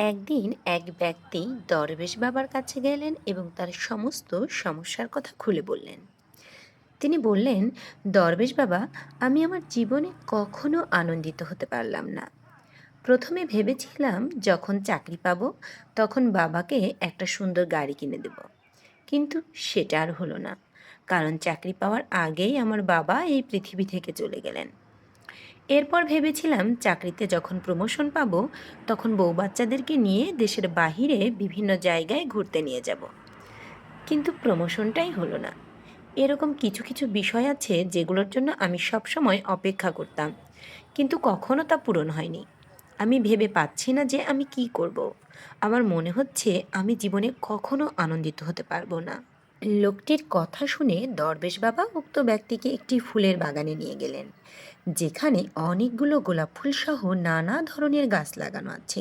একদিন এক ব্যক্তি দরবেশ বাবার কাছে গেলেন এবং তার সমস্ত সমস্যার কথা খুলে বললেন। তিনি বললেন, দরবেশ বাবা, আমি আমার জীবনে কখনো আনন্দিত হতে পারলাম না। প্রথমে ভেবেছিলাম, যখন চাকরি পাবো, তখন বাবাকে একটা সুন্দর গাড়ি কিনে দেব। কিন্তু সেটা আর হলো না। কারণ চাকরি পাওয়ার আগেই আমার বাবা এই পৃথিবী থেকে চলে গেলেন। এরপর ভেবেছিলাম চাকরিতে যখন প্রমোশন পাবো, তখন বউ বাচ্চাদেরকে নিয়ে দেশের বাহিরে বিভিন্ন জায়গায় ঘুরতে নিয়ে যাব। কিন্তু প্রমোশনটাই হলো না। এরকম কিছু কিছু বিষয় আছে যেগুলোর জন্য আমি সবসময় অপেক্ষা করতাম। কিন্তু কখনো তা পূরণ হয়নি। আমি ভেবে পাচ্ছি না যে আমি কি করব। আমার মনে হচ্ছে আমি জীবনে কখনো আনন্দিত হতে পারব না। লোকটির কথা শুনে দরবেশ বাবা উক্ত ব্যক্তিকে একটি ফুলের বাগানে নিয়ে গেলেন, যেখানে অনেকগুলো গোলাপ ফুল সহ নানা ধরনের গাছ লাগানো আছে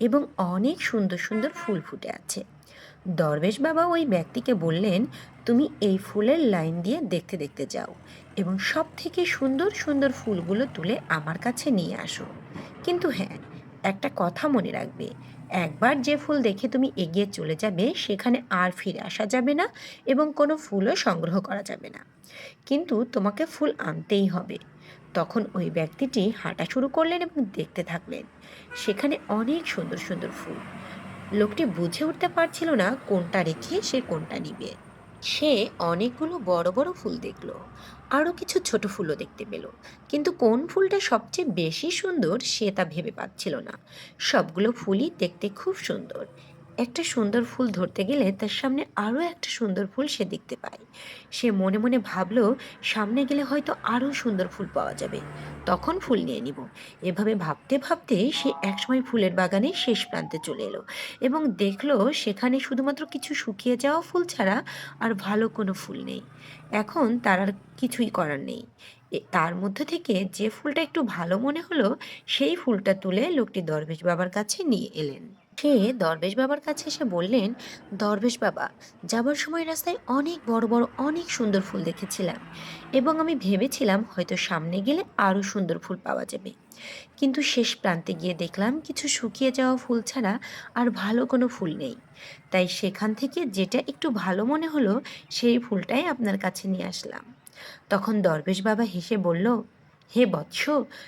এবং অনেক সুন্দর সুন্দর ফুল ফুটে আছে। দরবেশ বাবা ওই ব্যক্তিকে বললেন, তুমি এই ফুলের লাইন দিয়ে দেখতে দেখতে যাও এবং সব থেকে সুন্দর সুন্দর ফুলগুলো তুলে আমার কাছে নিয়ে আসো। কিন্তু হ্যাঁ একটা কথা মনে রাখবে একবার যে ফুল দেখে তুমি এগিয়ে চলে যাবে, সেখানে আর ফিরে আসা যাবে না এবং কোনো ফুলও সংগ্রহ করা যাবে না। কিন্তু তোমাকে ফুল আনতেই হবে। তখন ওই ব্যক্তিটি হাঁটা শুরু করলেন এবং দেখতে থাকলেন, সেখানে অনেক সুন্দর সুন্দর ফুল। লোকটি বুঝে উঠতে পারছিল না কোনটা রেখে সে কোনটা নিবে। সে অনেকগুলো বড় বড় ফুল দেখল, আরও কিছু ছোট ফুলও দেখতে পেল। কিন্তু কোন ফুলটা সবচেয়ে বেশি সুন্দর সে তা ভেবে পাচ্ছিল না। সবগুলো ফুলই দেখতে খুব সুন্দর। একটা সুন্দর ফুল ধরতে গেলে তার সামনে আরও একটা সুন্দর ফুল সে দেখতে পায়। সে মনে মনে ভাবলো, সামনে গেলে হয়তো আরও সুন্দর ফুল পাওয়া যাবে। তখন ফুল নিয়ে নিব। এভাবে ভাবতে ভাবতে সে একসময় ফুলের বাগানে শেষ প্রান্তে চলে এলো এবং দেখল সেখানে শুধুমাত্র কিছু শুকিয়ে যাওয়া ফুল ছাড়া আর ভালো কোনো ফুল নেই। এখন তার আর কিছুই করার নেই। তার মধ্যে থেকে যে ফুলটা একটু ভালো মনে হলো, সেই ফুলটা তুলে লোকটি দরবেশ বাবার কাছে নিয়ে এলেন। সে দরবেশ বাবার কাছে এসে বললেন, দরবেশ বাবা, যাবার সময় রাস্তায় অনেক বড় বড়, অনেক সুন্দর ফুল দেখেছিলাম এবং আমি ভেবেছিলাম হয়তো সামনে গেলে আরও সুন্দর ফুল পাওয়া যাবে। কিন্তু শেষ প্রান্তে গিয়ে দেখলাম কিছু শুকিয়ে যাওয়া ফুল ছাড়া আর ভালো কোনো ফুল নেই। তাই সেখান থেকে যেটা একটু ভালো মনে হলো, সেই ফুলটাই আপনার কাছে নিয়ে আসলাম। তখন দরবেশ বাবা হেসে বলল হে বৎস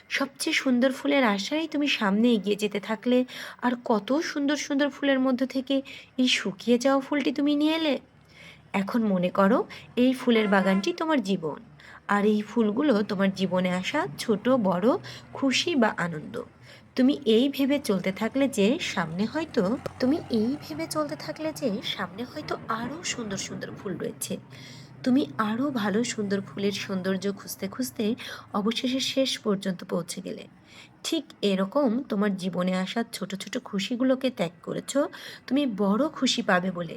সবচেয়ে সুন্দর ফুলের আশায় তুমি সামনে এগিয়ে যেতে থাকলে আর কত সুন্দর সুন্দর ফুলের মধ্যে থেকে এই শুকিয়ে যাওয়া ফুলটি তুমি নিয়ে এলে? এখন মনে করো এই ফুলের বাগানটি তোমার জীবন। আর এই ফুলগুলো তোমার জীবনে আসা ছোট, বড়, খুশি বা আনন্দ। তুমি এই ভেবে চলতে থাকলে যে সামনে হয়তো, তুমি এই ভেবে চলতে থাকলে যে সামনে হয়তো আরও সুন্দর সুন্দর ফুল রয়েছে। তুমি আরও ভালো, সুন্দর ফুলের সৌন্দর্য খুঁজতে খুঁজতে অবশেষে শেষ পর্যন্ত পৌঁছে গেলে। ঠিক এরকম তোমার জীবনে আসা ছোট ছোট খুশিগুলোকে ত্যাগ করেছ, তুমি বড় খুশি পাবে বলে।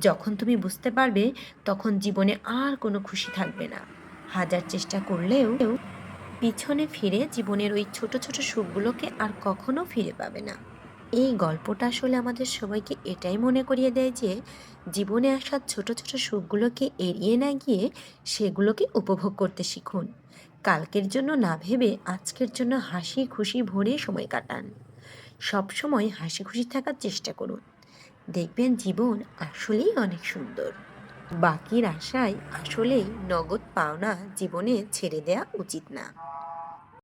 যখন তুমি বুঝতে পারবে, তখন জীবনে আর কোনো খুশি থাকবে না। হাজার চেষ্টা করলেও পিছনে ফিরে জীবনের ওই ছোট ছোট সুখগুলোকে আর কখনো ফিরে পাবে না। এই গল্পটা আসলে আমাদের সবাইকে এটাই মনে করিয়ে দেয় যে, জীবনে আসা ছোট ছোট সুখগুলোকে এড়িয়ে না গিয়ে সেগুলোকে উপভোগ করতে শিখুন। কালকের জন্য না ভেবে আজকের জন্য হাসি খুশি ভরে সময় কাটান। সব সময় হাসি খুশি থাকার চেষ্টা করুন। দেখবেন জীবন আসলেই অনেক সুন্দর। বাকির আশায় আসলেই নগদ পাওনা জীবনে ছেড়ে দেয়া উচিত না।